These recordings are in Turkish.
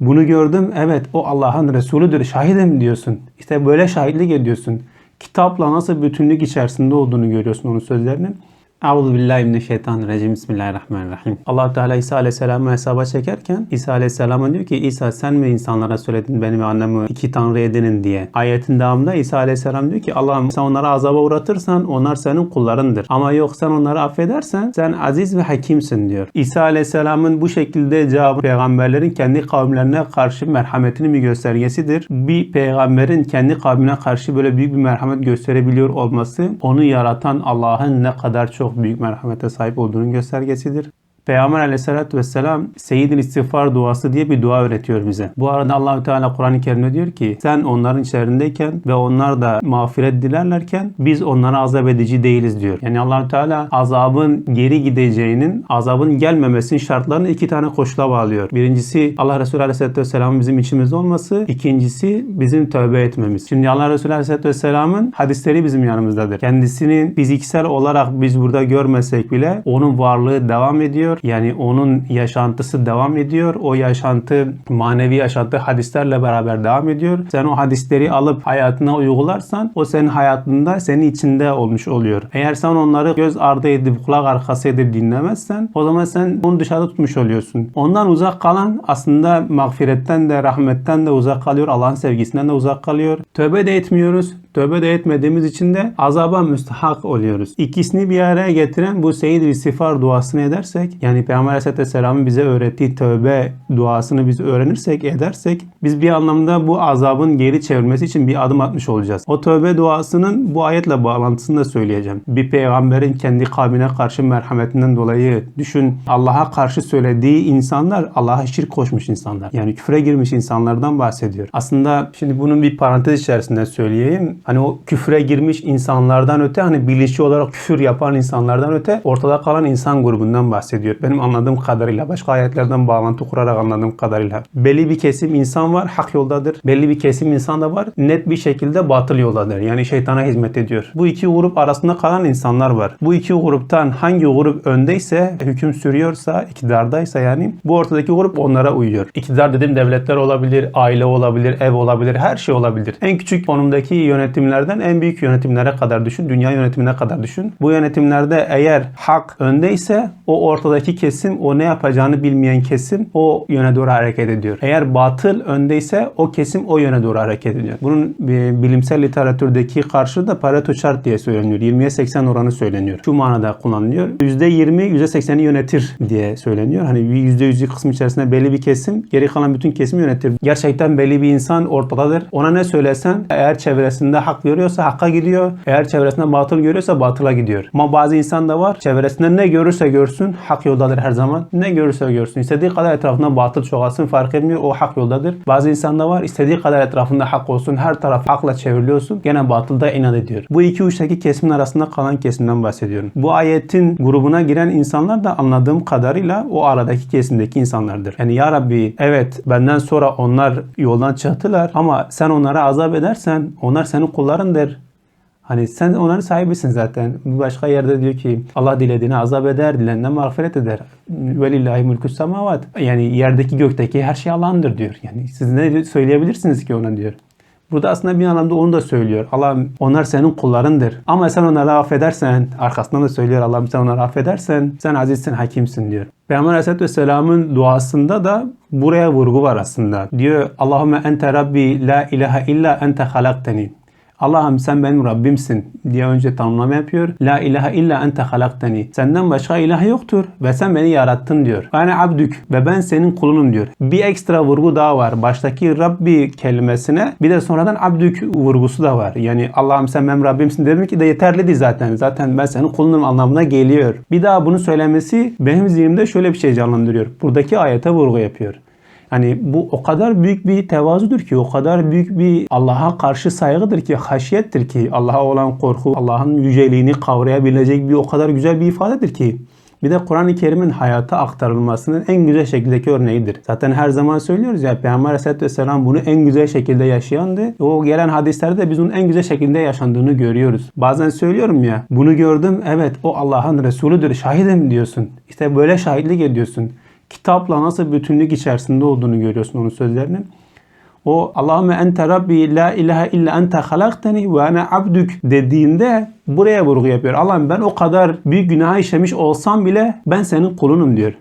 Bunu gördüm, evet o Allah'ın Resulüdür, şahidim diyorsun. İşte böyle şahitlik ediyorsun. Kitapla nasıl bütünlük içerisinde olduğunu görüyorsun onun sözlerinin. Euzu billahi mineşşeytanirracim. Bismillahirrahmanirrahim. Allah Teala İsa Aleyhisselam'ı hesaba çekerken İsa Aleyhisselam'a diyor ki İsa sen mi insanlara söyledin beni ve annemi iki tanrı edinin diye. Ayetin devamında İsa Aleyhisselam diyor ki Allah'ım sen onlara azaba uğratırsan onlar senin kullarındır. Ama yok sen onları affedersen sen aziz ve hakimsin diyor. İsa Aleyhisselam'ın bu şekilde cevabı peygamberlerin kendi kavimlerine karşı merhametinin bir göstergesidir. Bir peygamberin kendi kavmine karşı böyle büyük bir merhamet gösterebiliyor olması onu yaratan Allah'ın ne kadar çok büyük merhamete sahip olduğunun göstergesidir. Peygamber aleyhissalatü vesselam Seyyid-i İstiğfar duası diye bir dua öğretiyor bize. Bu arada Allahü Teala Kur'an-ı Kerim'de diyor ki sen onların içerisindeyken ve onlar da mağfiret dilerlerken biz onlara azap edici değiliz diyor. Yani Allahü Teala azabın geri gideceğinin, azabın gelmemesinin şartlarını iki tane koşula bağlıyor. Birincisi Allah Resulü Aleyhisselatü Vesselam'ın bizim içimizde olması. ikincisi bizim tövbe etmemiz. Şimdi Allah Resulü Aleyhisselatü Vesselam'ın hadisleri bizim yanımızdadır. Kendisinin fiziksel olarak biz burada görmesek bile onun varlığı devam ediyor. Yani onun yaşantısı devam ediyor. O yaşantı manevi yaşantı hadislerle beraber devam ediyor. Sen o hadisleri alıp hayatına uygularsan o senin hayatında senin içinde olmuş oluyor. Eğer sen onları göz ardı edip kulak arkası edip dinlemezsen o zaman sen onu dışarıda tutmuş oluyorsun. Ondan uzak kalan aslında mağfiretten de rahmetten de uzak kalıyor. Allah'ın sevgisinden de uzak kalıyor. Tövbe de etmiyoruz. Tövbe de etmediğimiz için de azaba müstahak oluyoruz. İkisini bir araya getiren bu Seyyid-i İstiğfar duasını edersek yani Peygamber Aleyhisselatü Vesselam'ın bize öğrettiği tövbe duasını biz öğrenirsek, edersek biz bir anlamda bu azabın geri çevrilmesi için bir adım atmış olacağız. O tövbe duasının bu ayetle bağlantısını da söyleyeceğim. Bir peygamberin kendi kavmine karşı merhametinden dolayı düşün Allah'a karşı söylediği insanlar Allah'a şirk koşmuş insanlar. Yani küfre girmiş insanlardan bahsediyor. Aslında şimdi bunun bir parantez içerisinde söyleyeyim. Hani o küfre girmiş insanlardan öte hani bilinçli olarak küfür yapan insanlardan öte ortada kalan insan grubundan bahsediyor. Benim anladığım kadarıyla başka ayetlerden bağlantı kurarak anladığım kadarıyla. Belli bir kesim insan var hak yoldadır. Belli bir kesim insan da var net bir şekilde batıl yoldadır. Yani şeytana hizmet ediyor. Bu iki grup arasında kalan insanlar var. Bu iki gruptan hangi grup öndeyse hüküm sürüyorsa iktidardaysa yani bu ortadaki grup onlara uyuyor. İktidar dedim devletler olabilir, aile olabilir, ev olabilir, her şey olabilir. En küçük konumdaki yönetimlerden en büyük yönetimlere kadar düşün, dünya yönetimine kadar düşün. Bu yönetimlerde eğer hak öndeyse o ortadaki kesim, o ne yapacağını bilmeyen kesim o yöne doğru hareket ediyor. Eğer batıl öndeyse o kesim o yöne doğru hareket ediyor. Bunun e, bilimsel literatürdeki karşılığı da Pareto chart diye söyleniyor. 20'ye 80 oranı söyleniyor. Şu manada kullanılıyor. %20, %80'i yönetir diye söyleniyor. Hani %100'lük kısmı içerisinde belli bir kesim, geri kalan bütün kesimi yönetir. Gerçekten belli bir insan ortadadır. Ona ne söylesen eğer çevresinde hak görüyorsa hakka gidiyor. Eğer çevresinde batıl görüyorsa batıla gidiyor. Ama bazı insan da var. Çevresinde ne görürse görsün hak yoldadır her zaman. Ne görürse görsün. İstediği kadar etrafında batıl çoğalsın fark etmiyor. O hak yoldadır. Bazı insan da var. istediği kadar etrafında hak olsun. Her taraf hakla çevriliyorsun. Gene batılda inat ediyor. Bu iki uçtaki kesimin arasında kalan kesimden bahsediyorum. Bu ayetin grubuna giren insanlar da anladığım kadarıyla o aradaki kesimdeki insanlardır. Yani ya Rabbi evet benden sonra onlar yoldan çıktılar ama sen onlara azap edersen onlar senin kullarındır. Hani sen onların sahibisin zaten. Bir başka yerde diyor ki Allah dilediğini azap eder, dilediğinden mağfiret eder. Velillahi mülkü semavat. Yani yerdeki gökteki her şey Allah'ındır diyor. Yani siz ne söyleyebilirsiniz ki ona diyor. Burada aslında bir anlamda onu da söylüyor. Allah onlar senin kullarındır. Ama sen onları affedersen, arkasından da söylüyor Allah'ım sen onları affedersen sen azizsin, hakimsin diyor. Peygamber Aleyhisselatü Vesselam'ın duasında da buraya vurgu var aslında. Diyor Allahümme ente Rabbi la ilahe illa ente halakteni. Allah'ım sen benim Rabbimsin diye önce tanımlama yapıyor. La ilahe illa ente halaktani. Senden başka ilah yoktur ve sen beni yarattın diyor. Yani abdük ve ben senin kulunum diyor. Bir ekstra vurgu daha var. Baştaki Rabbi kelimesine bir de sonradan abdük vurgusu da var. Yani Allah'ım sen benim Rabbimsin demek ki de yeterli değil zaten. Zaten ben senin kulunum anlamına geliyor. Bir daha bunu söylemesi benim zihnimde şöyle bir şey canlandırıyor. Buradaki ayete vurgu yapıyor. Hani bu o kadar büyük bir tevazudur ki, o kadar büyük bir Allah'a karşı saygıdır ki, haşiyettir ki, Allah'a olan korku, Allah'ın yüceliğini kavrayabilecek bir o kadar güzel bir ifadedir ki. Bir de Kur'an-ı Kerim'in hayata aktarılmasının en güzel şekildeki örneğidir. Zaten her zaman söylüyoruz ya Peygamber Aleyhisselatü Vesselam bunu en güzel şekilde yaşayandı. O gelen hadislerde de biz onun en güzel şekilde yaşandığını görüyoruz. Bazen söylüyorum ya bunu gördüm evet o Allah'ın Resulüdür şahidim diyorsun. İşte böyle şahitlik ediyorsun. Kitapla nasıl bütünlük içerisinde olduğunu görüyorsun onun sözlerinin. O Allahümme ente Rabbi la ilahe illa ente halakteni ve ana abdük dediğinde buraya vurgu yapıyor. Allah'ım ben o kadar büyük günah işlemiş olsam bile ben senin kulunum diyor.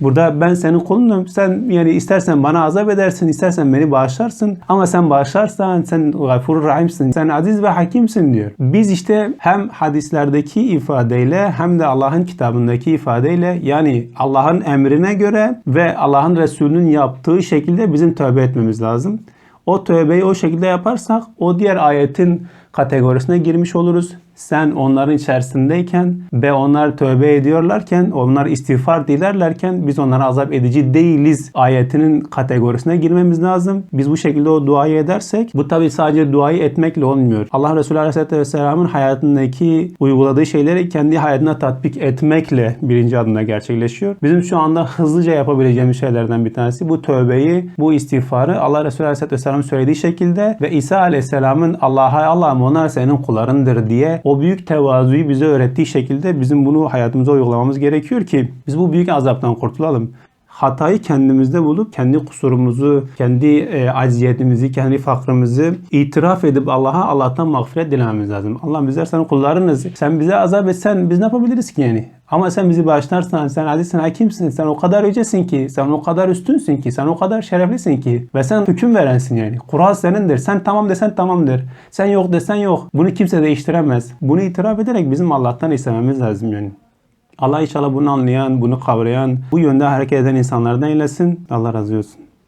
Burada ben senin kulunum. Sen yani istersen bana azap edersin, istersen beni bağışlarsın. Ama sen bağışlarsan sen gafur rahimsin. Sen aziz ve hakimsin diyor. Biz işte hem hadislerdeki ifadeyle hem de Allah'ın kitabındaki ifadeyle yani Allah'ın emrine göre ve Allah'ın Resulü'nün yaptığı şekilde bizim tövbe etmemiz lazım. O tövbeyi o şekilde yaparsak o diğer ayetin kategorisine girmiş oluruz. Sen onların içerisindeyken ve onlar tövbe ediyorlarken, onlar istiğfar dilerlerken biz onlara azap edici değiliz ayetinin kategorisine girmemiz lazım. Biz bu şekilde o duayı edersek bu tabi sadece duayı etmekle olmuyor. Allah Resulü Aleyhisselatü Vesselam'ın hayatındaki uyguladığı şeyleri kendi hayatına tatbik etmekle birinci adımda gerçekleşiyor. Bizim şu anda hızlıca yapabileceğimiz şeylerden bir tanesi bu tövbeyi, bu istiğfarı Allah Resulü Aleyhisselatü Vesselam'ın söylediği şekilde ve İsa Aleyhisselam'ın Allah'a Allah'ım onlar senin kullarındır diye o büyük tevazuyu bize öğrettiği şekilde bizim bunu hayatımıza uygulamamız gerekiyor ki biz bu büyük azaptan kurtulalım. Hatayı kendimizde bulup kendi kusurumuzu, kendi e, acziyetimizi, kendi fakrımızı itiraf edip Allah'a Allah'tan mağfiret dilememiz lazım. Allah bizler senin kullarınız. Sen bize azap etsen biz ne yapabiliriz ki yani? Ama sen bizi bağışlarsan, sen azizsin, hakimsin, sen o kadar yücesin ki, sen o kadar üstünsün ki, sen o kadar şereflisin ki ve sen hüküm verensin yani. Kural senindir. Sen tamam desen tamamdır. Sen yok desen yok. Bunu kimse değiştiremez. Bunu itiraf ederek bizim Allah'tan istememiz lazım yani. Allah inşallah bunu anlayan, bunu kavrayan, bu yönde hareket eden insanlardan eylesin. Allah razı olsun.